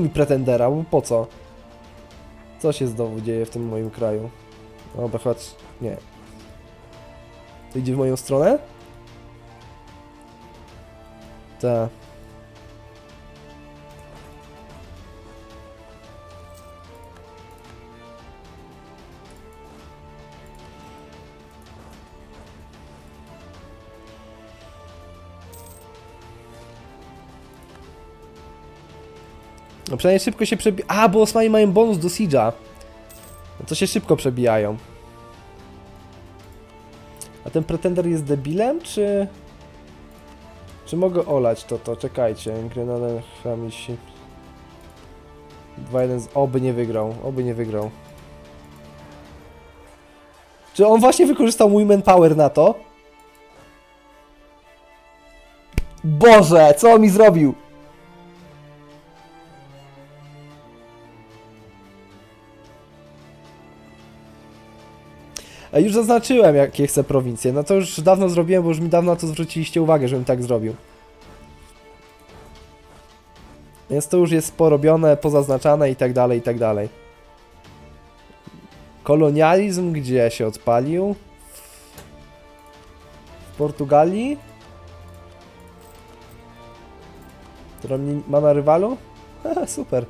mi pretendera, bo po co? Co się znowu dzieje w tym moim kraju? Dobra, chodź. Nie. To idzie w moją stronę? Tak. No przynajmniej szybko się przebi... A, bo Osmani mają bonus do Siege'a. No to się szybko przebijają. A ten pretender jest debilem, czy... Czy mogę olać to, to? Czekajcie. Grenada Hamisi... 2-1 z... Oby nie wygrał, oby nie wygrał. Czy on właśnie wykorzystał mój manpower na to? Boże, co on mi zrobił? Już zaznaczyłem, jakie chcę prowincje. No to już dawno zrobiłem, bo już mi dawno na to zwróciliście uwagę, żebym tak zrobił. Więc to już jest porobione, pozaznaczane i tak dalej, i tak dalej. Kolonializm gdzie się odpalił? W Portugalii? Która ma na rywalu? Super.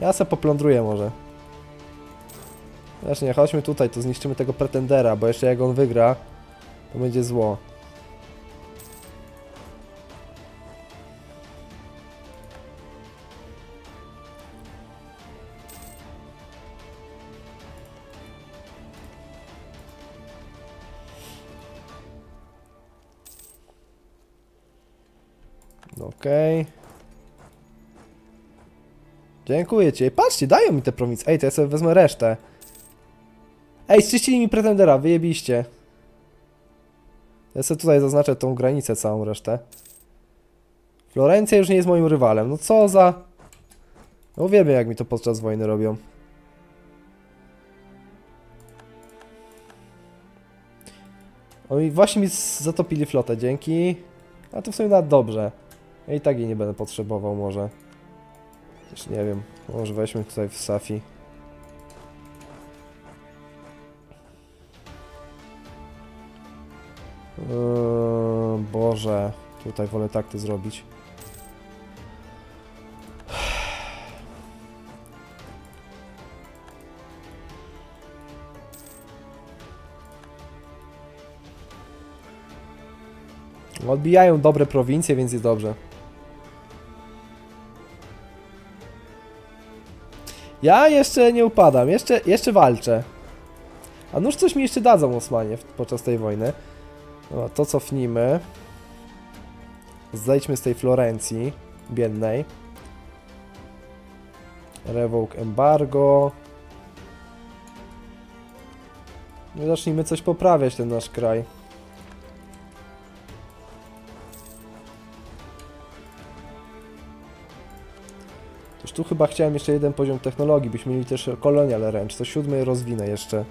Ja se poplądruję może. Znaczy nie, chodźmy tutaj, to zniszczymy tego pretendera, bo jeszcze jak on wygra, to będzie zło. Dziękuję ci. Patrzcie, dają mi te prowincje. Ej, to ja sobie wezmę resztę. Ej, zczyścili mi pretendera, wyjebiście. Ja sobie tutaj zaznaczę tą granicę, całą resztę. Florencja już nie jest moim rywalem. No co za... No wiemy, jak mi to podczas wojny robią. Oni właśnie mi zatopili flotę, dzięki. A to w sumie nawet dobrze. Ja i tak jej nie będę potrzebował może. Też nie wiem. Może weźmy tutaj w Safi. Eee, Boże, tutaj wolę tak to zrobić. Odbijają dobre prowincje, więc jest dobrze. Ja jeszcze nie upadam, jeszcze, jeszcze walczę. A nuż coś mi jeszcze dadzą Osmanie podczas tej wojny. No, to cofnijmy. Zejdźmy z tej Florencji biednej. Revoke embargo. No zacznijmy coś poprawiać ten nasz kraj. Toż tu chyba chciałem jeszcze jeden poziom technologii, byśmy mieli też kolonial range, to siódmy rozwinę jeszcze.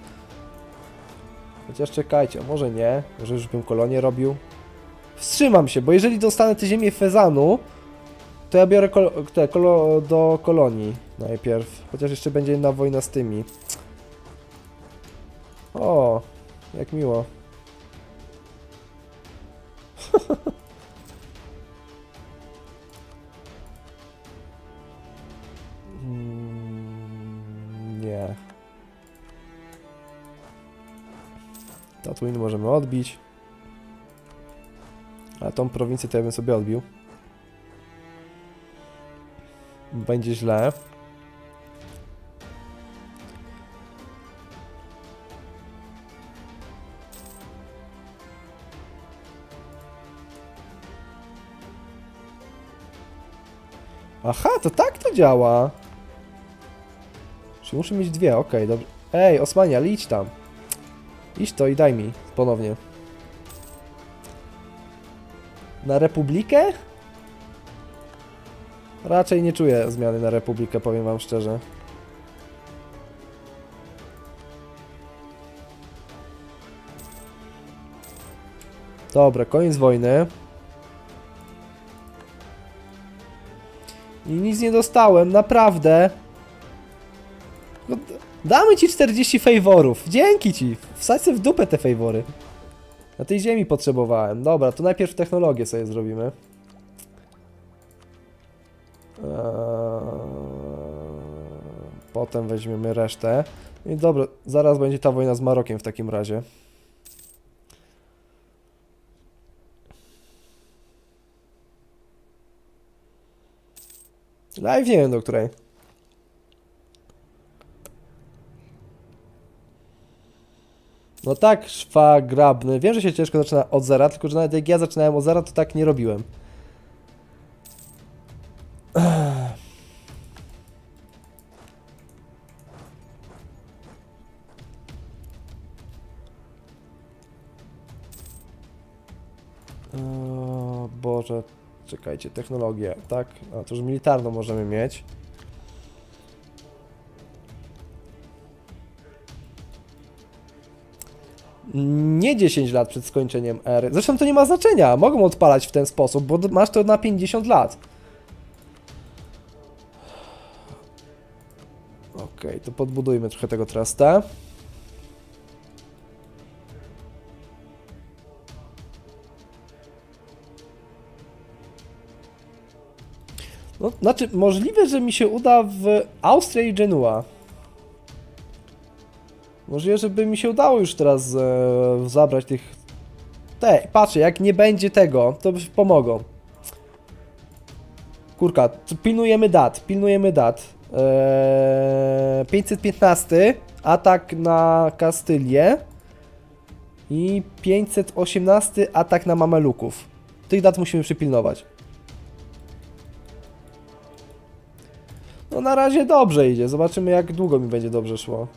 Chociaż czekajcie, może nie, może już bym kolonię robił. Wstrzymam się, bo jeżeli dostanę tę ziemię Fezanu, to ja biorę kol te do kolonii najpierw. Chociaż jeszcze będzie jedna wojna z tymi. O, jak miło. Tatooine możemy odbić. A tą prowincję to ja bym sobie odbił. Będzie źle. Aha, to tak to działa. Czy muszę mieć dwie? Okej, dobrze. Ej, Osmania, idź tam. Idź to i daj mi ponownie. Na Republikę? Raczej nie czuję zmiany na Republikę, powiem wam szczerze. Dobra, koniec wojny. I nic nie dostałem, naprawdę. Damy ci 40 faworów. Dzięki ci. Wsadź sobie w dupę te favory. Na tej ziemi potrzebowałem. Dobra, to najpierw technologię sobie zrobimy. Eee, Potem weźmiemy resztę. I dobra, zaraz będzie ta wojna z Marokiem w takim razie. Live nie wiem do której. No tak, szwagrabny. Wiem, że się ciężko zaczyna od zera, tylko że nawet jak ja zaczynałem od zera, to tak nie robiłem. O Boże, czekajcie, technologię, tak? A to już militarną możemy mieć. Nie 10 lat przed skończeniem ery. Zresztą to nie ma znaczenia. Mogą odpalać w ten sposób, bo masz to na 50 lat. Okej, to podbudujmy trochę tego trusta. No, znaczy, możliwe, że mi się uda w Austrii i Genua. Możliwe, żeby mi się udało już teraz e, zabrać tych... Te, patrzę, jak nie będzie tego, to pomogą. Kurka, pilnujemy dat, pilnujemy dat. Eee, 515, atak na Kastylię. I 518, atak na Mameluków. Tych dat musimy przypilnować. No na razie dobrze idzie, zobaczymy jak długo mi będzie dobrze szło.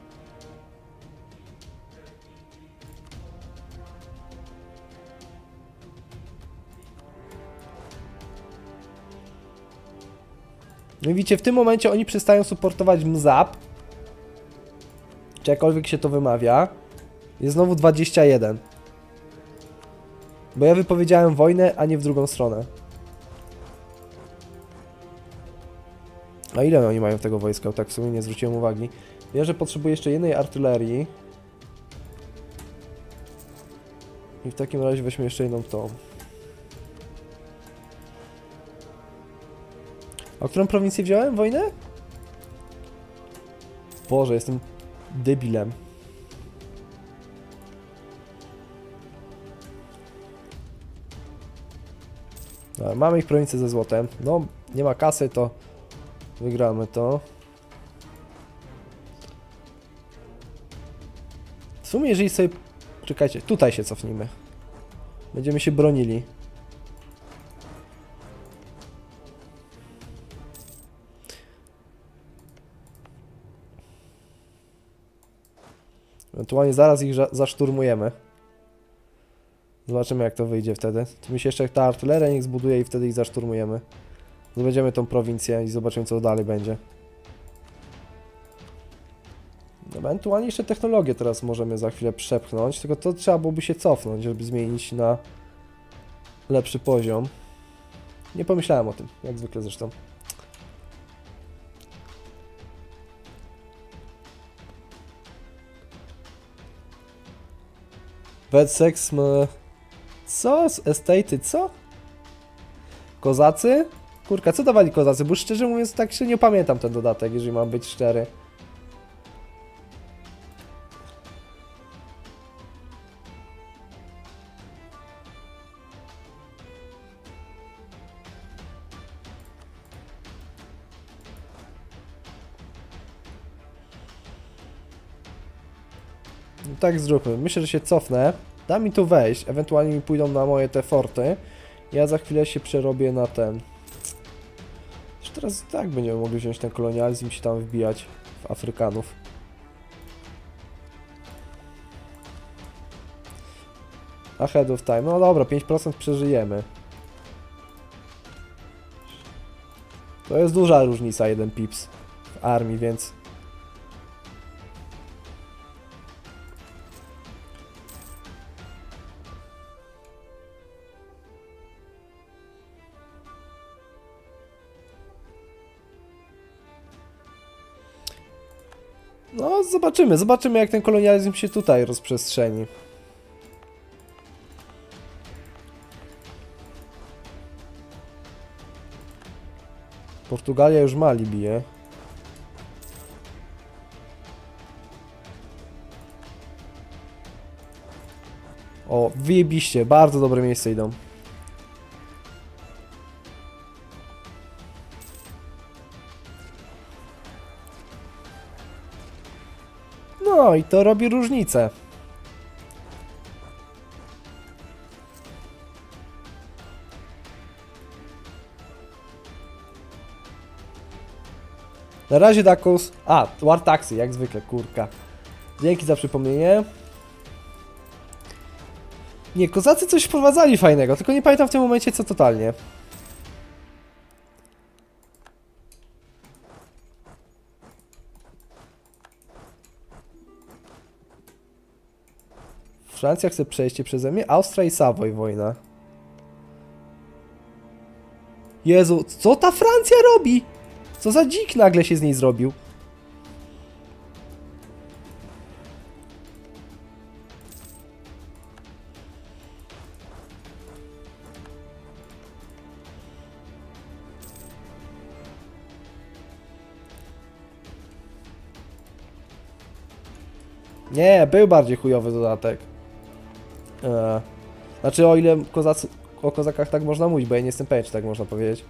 No i widzicie, w tym momencie oni przestają supportować MZAP. Czy jakkolwiek się to wymawia. Jest znowu 21. Bo ja wypowiedziałem wojnę, a nie w drugą stronę. A ile oni mają tego wojska? Tak w sumie nie zwróciłem uwagi. Wiem, że potrzebuję jeszcze jednej artylerii. I w takim razie weźmy jeszcze jedną tą. A którą prowincję wziąłem? Wojnę? Boże, jestem debilem. Dobra, mamy ich prowincję ze złotem. No, nie ma kasy, to wygramy to. W sumie, jeżeli sobie... Czekajcie, tutaj się cofnijmy. Będziemy się bronili. Ewentualnie zaraz ich za- zaszturmujemy. Zobaczymy jak to wyjdzie wtedy. Tu mi się jeszcze ta artyleria niech zbuduje i wtedy ich zaszturmujemy. Zdobędziemy tą prowincję i zobaczymy co dalej będzie. Ewentualnie jeszcze technologię teraz możemy za chwilę przepchnąć, tylko to trzeba byłoby się cofnąć, żeby zmienić na lepszy poziom. Nie pomyślałem o tym, jak zwykle zresztą. Wetsex ma... Co? Estaty, co? Kozacy? Kurka, co dawali kozacy? Bo szczerze mówiąc tak się nie pamiętam ten dodatek, jeżeli mam być szczery. Tak zróbmy. Myślę, że się cofnę. Da mi tu wejść, ewentualnie mi pójdą na moje te forty. Ja za chwilę się przerobię na ten. Już teraz tak będziemy mogli wziąć ten kolonializm i się tam wbijać w Afrykanów. Ahead of time. No dobra, 5% przeżyjemy. To jest duża różnica, jeden pips w armii, więc... zobaczymy, zobaczymy jak ten kolonializm się tutaj rozprzestrzeni. Portugalia już ma Libię. O, wyjebiście, bardzo dobre miejsce idą. No i to robi różnicę. Na razie Dakus. A, War Taxi, jak zwykle, kurka. Dzięki za przypomnienie. Nie, kozacy coś wprowadzali fajnego, tylko nie pamiętam w tym momencie co totalnie. Francja chce przejście przeze mnie, Austria i Savoy wojna. Jezu, co ta Francja robi? Co za dzik nagle się z niej zrobił? Nie, był bardziej chujowy dodatek. Eee. Znaczy o ile kozacy, o kozakach tak można mówić, bo ja nie jestem pewien, czy tak można powiedzieć.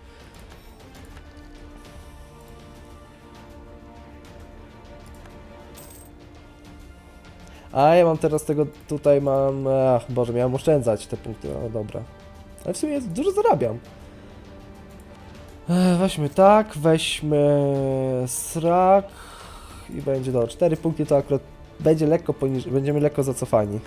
A ja mam teraz tego, tutaj mam, ach, Boże, miałem oszczędzać te punkty, no dobra. Ale w sumie dużo zarabiam. Ech, weźmy tak, weźmy srak i będzie do 4 punkty to akurat będzie lekko poniżej, będziemy lekko zacofani.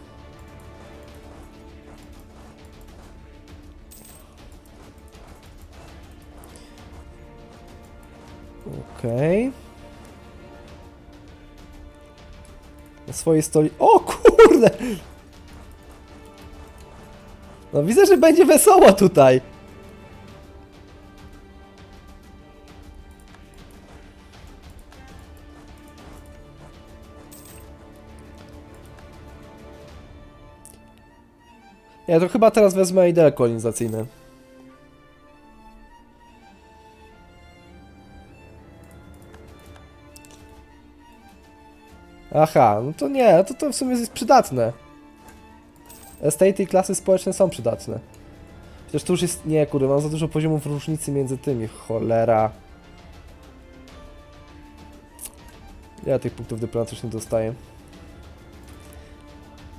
Swojej stoli... O kurde! No widzę, że będzie wesoło tutaj. Ja to chyba teraz wezmę idee kolonizacyjne. Aha, no to nie, to, to w sumie jest przydatne. Estate i klasy społeczne są przydatne. Chociaż to już jest... Nie, kurde, mam za dużo poziomów różnicy między tymi. Cholera. Ja tych punktów dyplomatycznych dostaję.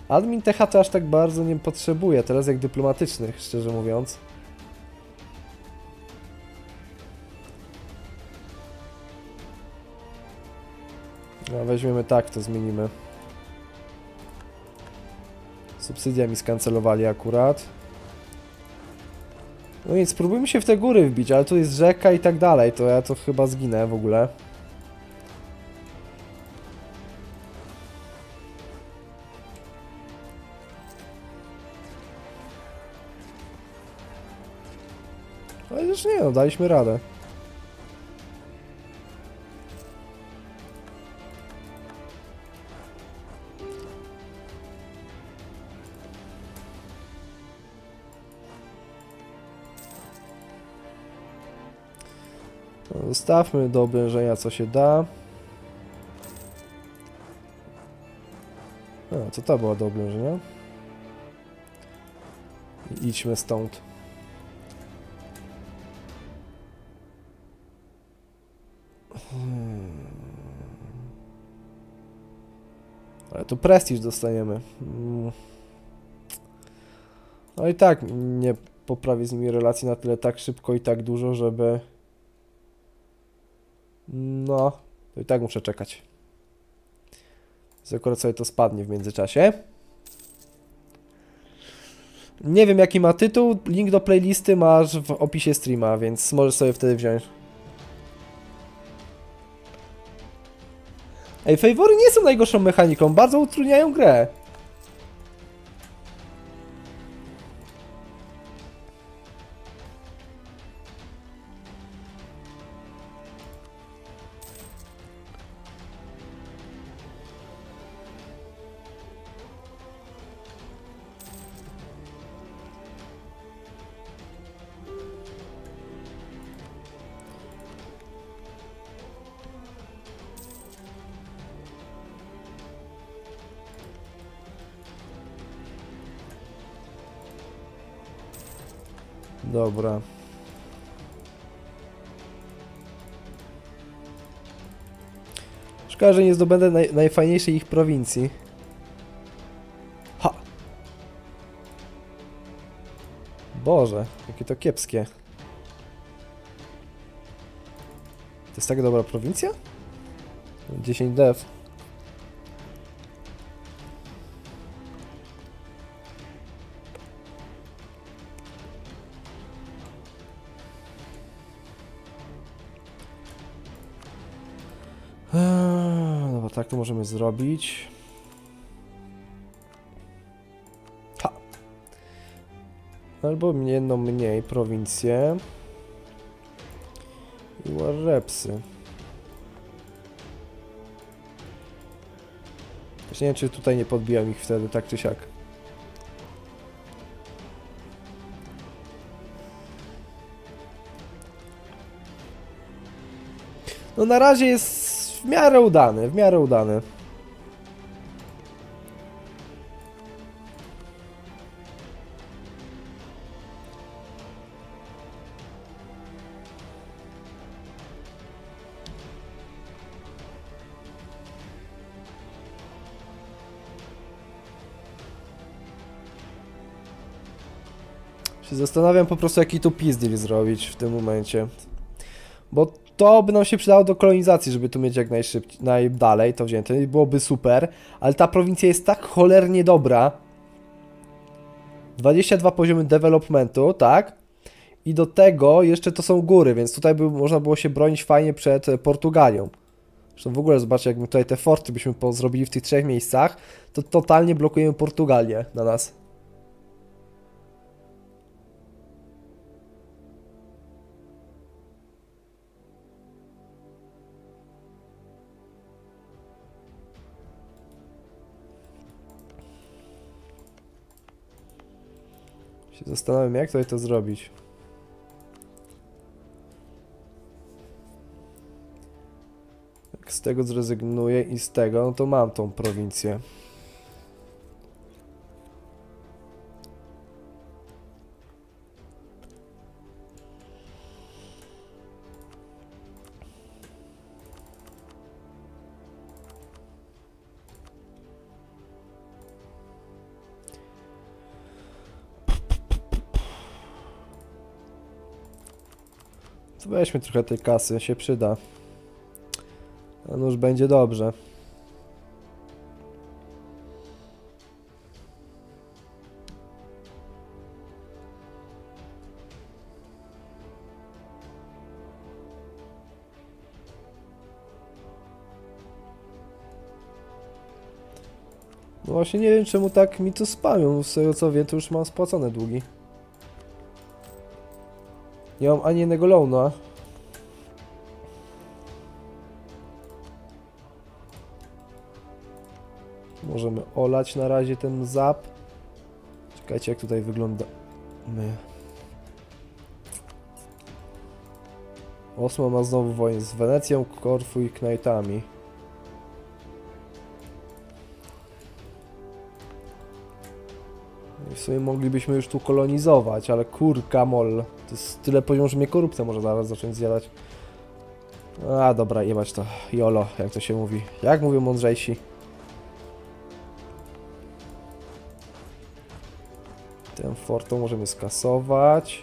Admin TH to aż tak bardzo nie potrzebuje, teraz jak dyplomatycznych, szczerze mówiąc. No, weźmiemy tak, to zmienimy. Subsydia mi skancelowali akurat. No nic, spróbujmy się w te góry wbić, ale tu jest rzeka i tak dalej, to ja to chyba zginę w ogóle. Ale już nie, no daliśmy radę. Zostawmy do oblężenia co się da. A, co to było do oblężenia? I idźmy stąd. Hmm. Ale tu prestiż dostaniemy. Mm. No i tak nie poprawię z nimi relacji na tyle tak szybko i tak dużo, żeby... No, to i tak muszę czekać. Akurat sobie to spadnie w międzyczasie. Nie wiem jaki ma tytuł, link do playlisty masz w opisie streama, więc możesz sobie wtedy wziąć. Ej, fawory nie są najgorszą mechaniką, bardzo utrudniają grę. Dobra. Szkoda, że nie zdobędę naj, najfajniejszej ich prowincji. Ha! Boże, jakie to kiepskie. To jest tak dobra prowincja? 10 dev. Zrobić. Ha! Albo jedną mniej prowincję. I Warrepsy. Też nie wiem, czy tutaj nie podbijam ich wtedy, tak czy siak. No na razie jest w miarę udany, w miarę udany. Się zastanawiam po prostu jaki tu pizdeal zrobić w tym momencie. Bo to by nam się przydało do kolonizacji, żeby tu mieć jak najszybciej, najdalej to wzięte. I Byłoby super, ale ta prowincja jest tak cholernie dobra. 22 poziomy developmentu, tak? I do tego jeszcze to są góry, więc tutaj by można było się bronić fajnie przed Portugalią. Zresztą w ogóle zobaczcie, jak my tutaj te forty byśmy zrobili w tych trzech miejscach, to totalnie blokujemy Portugalię na nas. Zastanawiam, jak tutaj to zrobić. Jak z tego zrezygnuję i z tego, no to mam tą prowincję. Weźmy trochę tej kasy, się przyda. A już będzie dobrze. No właśnie nie wiem czemu tak mi to spamią, z tego co wiem to już mam spłacone długi. Nie mam ani jednego loana. Możemy olać na razie ten zap. Czekajcie jak tutaj wygląda. My. Osma ma znowu wojnę z Wenecją, Korfu i Knightami. Sumie moglibyśmy już tu kolonizować, ale kurka mol. To jest tyle poziom, że mnie korupcja może zaraz zacząć zjadać. A dobra, jebać to. Jolo, jak to się mówi. Jak mówią mądrzejsi. Ten fort to możemy skasować.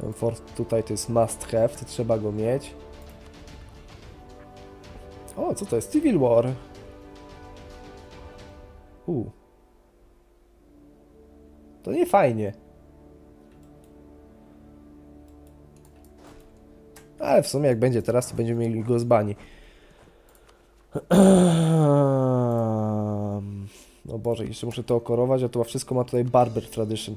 Ten fort tutaj to jest must have, to trzeba go mieć. O, co to jest? Civil War. U. To nie fajnie. Ale w sumie jak będzie teraz, to będziemy mieli go z bani. No Boże, jeszcze muszę to okorować, a to wszystko ma tutaj Barber Tradition.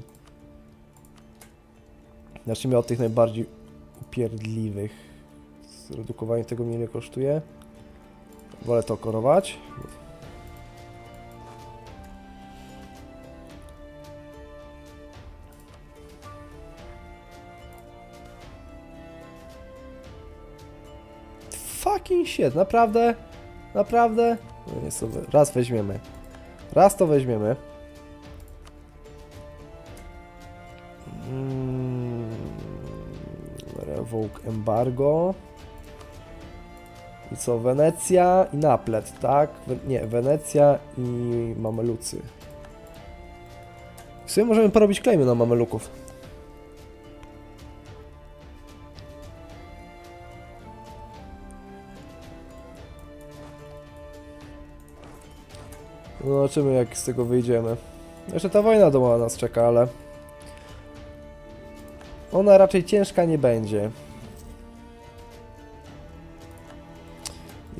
Zacznijmy od tych najbardziej upierdliwych. Zredukowanie tego mnie nie kosztuje. Wolę to okorować. Fucking shit, naprawdę? Naprawdę? No nie sobie, raz weźmiemy. Raz to weźmiemy. Mm, revoke embargo. I co? Wenecja i Naplet, tak? Nie, Wenecja i Mamelucy. W sumie możemy porobić klejmy na Mameluków. Zobaczymy jak z tego wyjdziemy. Jeszcze ta wojna domowa nas czeka, ale... Ona raczej ciężka nie będzie.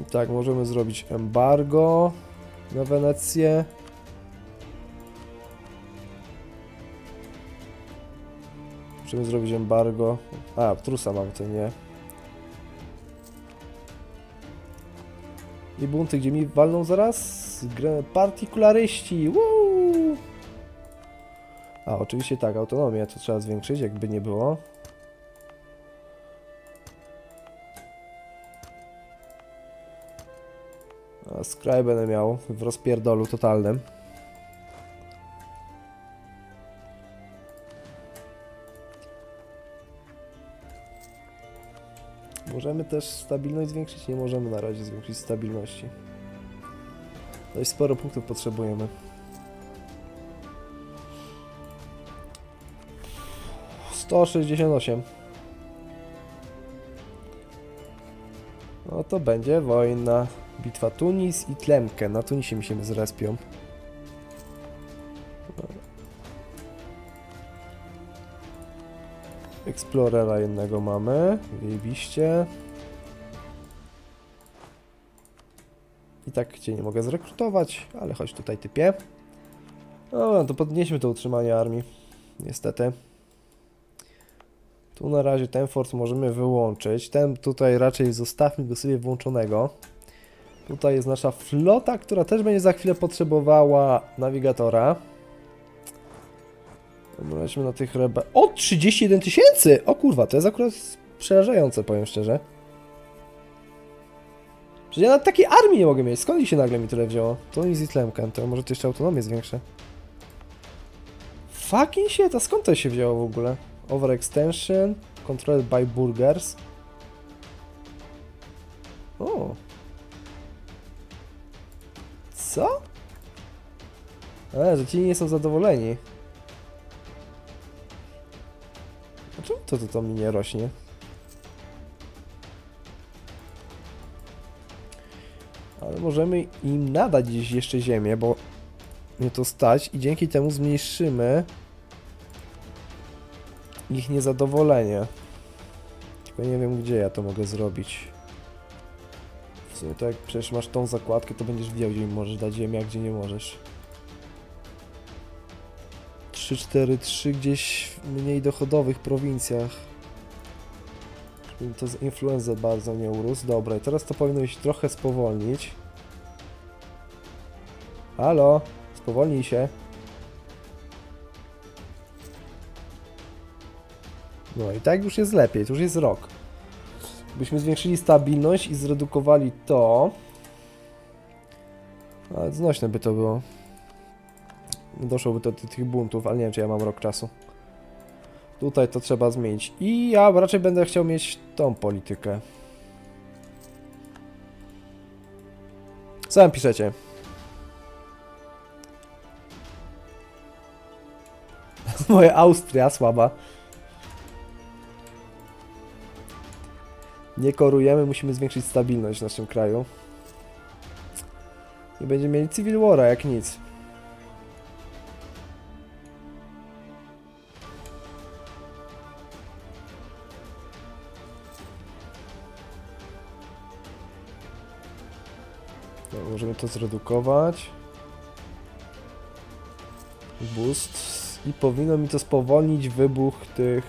I tak, możemy zrobić embargo na Wenecję. Możemy zrobić embargo. A, trusa mam, to nie. I bunty, gdzie mi walną zaraz? Gre- Partykularyści! Woo! A, oczywiście tak, autonomię to trzeba zwiększyć, jakby nie było. A Scry będę miał w rozpierdolu totalnym. Możemy też stabilność zwiększyć? Nie możemy na razie zwiększyć stabilności. Dość sporo punktów potrzebujemy. Sto sześćdziesiąt osiem. No to będzie wojna. Bitwa Tunis i Tlemkę. Na Tunisie mi się zrespią. Explorera jednego mamy. Wyjebiście. Tak cię nie mogę zrekrutować, ale chodź tutaj typie. No, to podnieśmy to utrzymanie armii. Niestety. Tu na razie ten fort możemy wyłączyć. Ten tutaj raczej zostawmy go sobie włączonego. Tutaj jest nasza flota, która też będzie za chwilę potrzebowała nawigatora. Zobaczmy na tych rebe... O! 31 tysięcy! O kurwa, to jest akurat przerażające, powiem szczerze. Przecież ja nawet takiej armii nie mogę mieć. Skąd się nagle mi tyle wzięło? To nic z Tlemkem, to może to jeszcze autonomię zwiększę. Fucking shit, a skąd to się wzięło w ogóle? Overextension, controlled by burgers. O. Co? A, że ci nie są zadowoleni. A czemu to, to, to mi nie rośnie? Ale możemy im nadać gdzieś jeszcze ziemię, bo mnie to stać i dzięki temu zmniejszymy ich niezadowolenie. Tylko nie wiem gdzie ja to mogę zrobić. W sumie to jak przecież masz tą zakładkę, to będziesz wiedział gdzie możesz dać ziemię, a gdzie nie możesz. 3, 4, 3 gdzieś w mniej dochodowych prowincjach. To z influenza bardzo nie urósł. Dobra, i teraz to powinno się trochę spowolnić. Halo? Spowolnij się. No i tak już jest lepiej, to już jest rok. Byśmy zwiększyli stabilność i zredukowali to. Ale znośne by to było. Doszłoby to do tych buntów, ale nie wiem czy ja mam rok czasu. Tutaj to trzeba zmienić. I ja raczej będę chciał mieć tą politykę. Co tam piszecie? Moja Austria słaba. Nie korujemy, musimy zwiększyć stabilność w naszym kraju. I będziemy mieli Civil War'a jak nic. To zredukować. Boost. I powinno mi to spowolnić wybuch tych